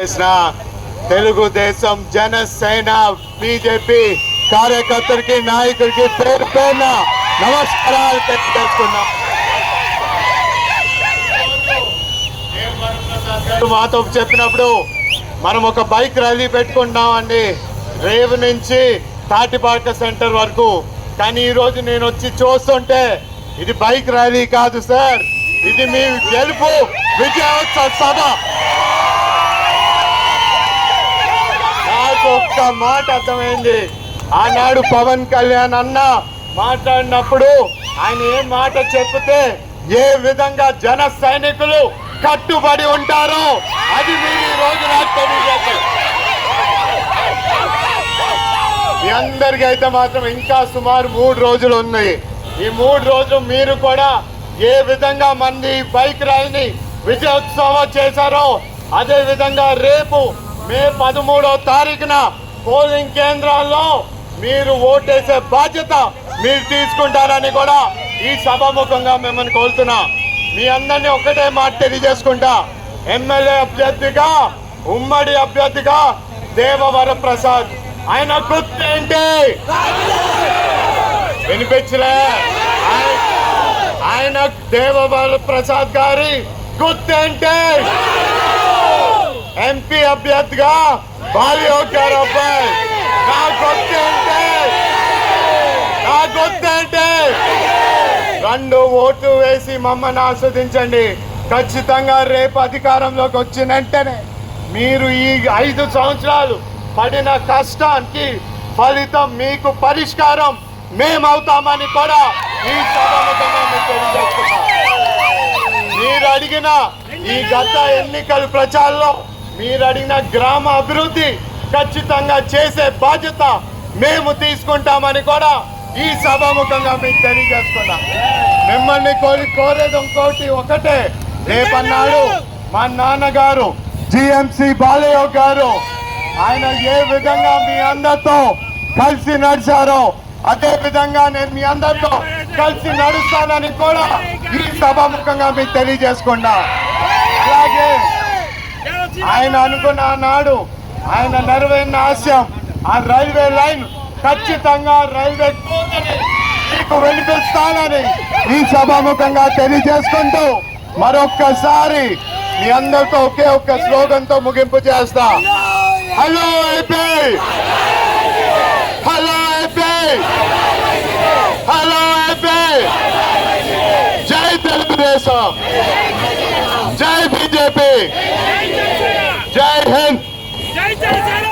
చేసిన తెలుగుదేశం జనసేన బీజేపీ కార్యకర్తలకి నాయకులకి పేరు పేరున నమస్కారాలు తెలియజేస్తున్నాం. మాతో చెప్పినప్పుడు మనం ఒక బైక్ ర్యాలీ పెట్టుకుంటున్నామండి. రేవు నుంచి తాటిపాక సెంటర్ వరకు. కానీ ఈరోజు నేను వచ్చి చూస్తుంటే ఇది బైక్ ర్యాలీ కాదు సార్. ఇది మీ గెలుపు విజయోత్సవ సభ నాకు ఒక్క మాట అర్థమైంది. ఆనాడు పవన్ కళ్యాణ్ అన్న మాట్లాడినప్పుడు ఆయన ఏ మాట చెప్తే ఏ విధంగా జన సైనికులు కట్టుబడి ఉంటారో అది మీరు ఈ రోజు నాకు తెలియజేస్తారు మీ అందరికీ అయితే మాత్రం ఇంకా సుమారు మూడు రోజులు ఉన్నాయి. ఈ మూడు రోజులు మీరు కూడా ఏ విధంగా మంది బైక్ ర్యాలీని విజయోత్సవం చేశారో అదే విధంగా రేపు మే పదమూడవ తారీఖున పోలింగ్ కేంద్రాల్లో మీరు ఓటేసే బాధ్యత మీరు తీసుకుంటారని కూడా ఈ సభాముఖంగా మిమ్మల్ని కోరుతున్నా. మీ అందరినీ ఒక్కటే మాట తెలియజేసుకుంటా. ఎమ్మెల్యే అభ్యర్థిగా ఉమ్మడి అభ్యర్థిగా దేవవర ప్రసాద్. ఆయన గుర్తు ఏంటి? వినిపించలే. ఆయన- ఆయన దేవవర ప్రసాద్ గారి గుర్తు ఏంటి? ఎంపీ అభ్యర్థిగా భారీ అవుతారు అబ్బాయి. నా గుర్తు ఏంటి నా రెండు ఓట్లు వేసి మమ్మల్ని ఆస్వాదించండి. ఖచ్చితంగా రేపు అధికారంలోకి వచ్చిన వెంటనే మీరు ఈ ఐదు సంవత్సరాలు పడిన కష్టానికి ఫలితం మీకు పరిష్కారం. మేమవుతామని కూడా ఈ మీరు అడిగిన ఈ గత ఎన్నికల ప్రచారంలో మీరు అడిగిన గ్రామ అభివృద్ధి ఖచ్చితంగా చేసే బాధ్యత మేము తీసుకుంటామని కూడా ఈ సభాముఖంగా మీకు తెలియజేస్తున్నాం. మిమ్మల్ని కోరి కోరేది ఇంకోటి ఒకటే. రేపన్నాడు మా నాన్నగారు జిఎంసి బాలయ్య గారు. ఆయన ఏ విధంగా మీ అందరితో కలిసి నడిచారో అదే విధంగా నేను మీ అందరితో కలిసి నడుస్తానని కూడా ఈ సభాముఖంగా మీకు తెలియజేసుకున్నా. ఆయన అనుకున్న నాడు ఆయన నెరవేరిన ఆశయం ఆ రైల్వే లైన్ ఖచ్చితంగా రైల్వే కోటని మీకు వినిపిస్తానని ఈ సభాముఖంగా తెలియజేసుకుంటూ మరొక్కసారి మీ అందరితో ఒకే ఒక్క స్లోగన్తో ముగింపు చేస్తా. Hello AP hello AP hello AP జై తెలుగుదేశం! జై బీజేపీ! జై హింద్ జై జనసేన